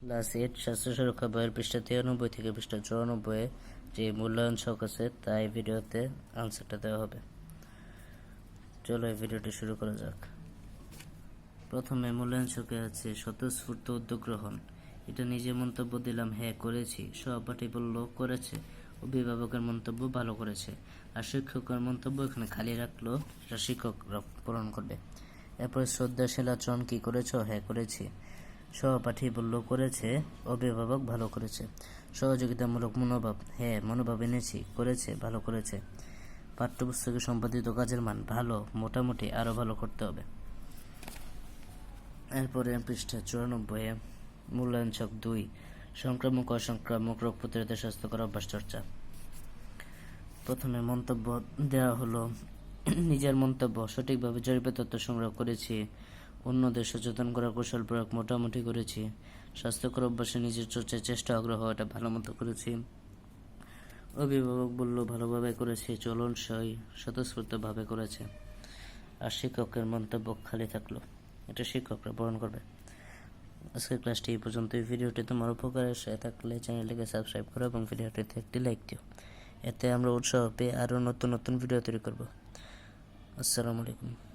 Eight, স্বাস্থ্য সুরক্ষা বইয়ের পৃষ্ঠা তিরানব্বই থেকে পৃষ্ঠা চুরানব্বই যে মূল্যায়ন ছক আছে, তাই ভিডিওতে আনসারটা দেওয়া হবে। চলো এই ভিডিওটি শুরু করা যাক। প্রথমে মূল্যায়ন ছকে আছে স্বতঃস্ফূর্ত উদ্যোগ গ্রহণ। এটা নিজে মন্তব্য দিলাম হ্যাঁ করেছি। সহপাঠী বলল, করেছে। অভিভাবকের মন্তব্য ভালো করেছে। আর শিক্ষকের মন্তব্য এখানে খালি রাখল শিক্ষক পূরণ করবে। এরপরে শ্রদ্ধাশীল আচরণ কি করেছ? হ্যাঁ করেছি। সহপাঠী বলল, করেছে। অভিভাবক ভালো করেছে। সহযোগিতামূলক মনোভাব। হ্যাঁ মনোভাব এনেছি। করেছে, ভালো করেছে। পাঠ্যপুস্তকে সম্পাদিত কাজের মান ভালো, মোটামুটি আরও ভালো করতে হবে। এরপরে পৃষ্ঠা চুরানব্বই মূল্যায়ন ছক দুই, সংক্রামক, অসংক্রামক, রোগ প্রতিরোধে স্বাস্থ্যকর অভ্যাস চর্চা। প্রথমে মন্তব্য দেওয়া হলো, নিজের মন্তব্য সঠিকভাবে জরিপের তথ্য সংগ্রহ করেছি। অন্যদের সচেতন করার কৌশল প্রয়োগ মোটামুটি করেছি। স্বাস্থ্যকর অভ্যাসে নিজের চর্চার চেষ্টা আগ্রহ এটা ভালো মতো করেছি। অভিভাবক বলল, ভালোভাবে করেছি, চলন সই স্বতঃস্ফূর্তভাবে করেছে। আর শিক্ষকের মন্তব্য খালি থাকল। এটা শিক্ষকরা পূরণ করবে। আজকের ক্লাসটি এই পর্যন্ত এই ভিডিওটি তোমার উপকারে এসে থাকলে চ্যানেলটিকে সাবস্ক্রাইব করো এবং ভিডিওটিতে একটি লাইক দিও। এতে আমরা উৎসাহ পেয়ে আরও নতুন নতুন ভিডিও তৈরি করব। আসসালামু আলাইকুম।